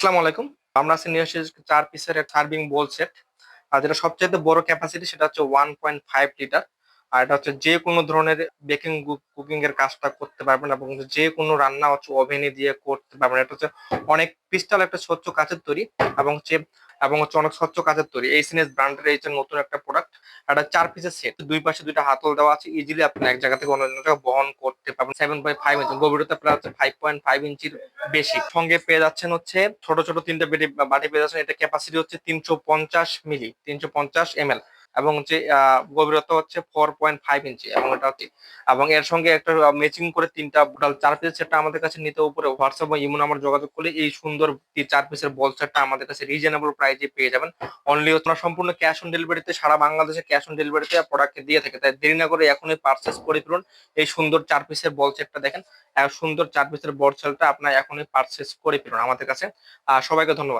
আসসালামু আলাইকুম। আমরা আছি নিয়ে চার পিসের সার্ভিং বোল সেট আর যেটা সবচেয়ে বড় ক্যাপাসিটি সেটা হচ্ছে ওয়ান পয়েন্ট ফাইভ লিটার আর এটা হচ্ছে যে কোনো ধরনের বেকিং কুকিং এর কাজটা করতে পারবেন এবং যে কোনো রান্না হচ্ছে ওভেনে দিয়ে করতে পারবেন। এটা হচ্ছে অনেক পিস্টাল একটা স্বচ্ছ কাচের তৈরি এবং হচ্ছে এবং হচ্ছে অনেক স্বচ্ছ কাচের তৈরি। এই সিনেস ব্র্যান্ডের এই নতুন একটা একটা চার পিসের সেট দুই পাশে দুইটা হাতল দেওয়া আছে। ইজিলি আপনি এক জায়গা থেকে অন্য জায়গায় বহন করতে পারবেন। সেভেন পয়েন্ট ফাইভ ইঞ্চি গভীরতা প্রায় হচ্ছে ফাইভ পয়েন্ট ফাইভ ইঞ্চির বেশি। সঙ্গে পেয়ে যাচ্ছেন হচ্ছে ছোট ছোট তিনটা বাটি পেয়ে যাচ্ছেন। এটা ক্যাপাসিটি হচ্ছে তিনশো পঞ্চাশ মিলি তিনশো পঞ্চাশ এম এবং হচ্ছে গভীরতা হচ্ছে ফোর পয়েন্ট ফাইভ ইঞ্চি এবং এটা হচ্ছে, এবং এর সঙ্গে একটা ম্যাচিং করে তিনটা চার পিসের সেটটা আমাদের কাছে নিতে উপরে হোয়াটসঅ্যাপ বা ইমো নাম্বার যোগাযোগ করলে এই সুন্দর চার পিসের বল সেটটা আমাদের কাছে রিজনেবল প্রাইসে পেয়ে যাবেন। অনলি আপনার সম্পূর্ণ ক্যাশ অন ডেলিভারিতে সারা বাংলাদেশে ক্যাশ অন ডেলিভারিতে প্রোডাক্ট দিয়ে থাকে। তাই দেরি না করে এখনই পারচেস করে ফেলুন। এই সুন্দর চার পিসের বল সেটটা দেখেন। সুন্দর চার পিসের বল সেটটা আপনার এখনই পারচেস করে ফেলুন আমাদের কাছে। সবাইকে ধন্যবাদ।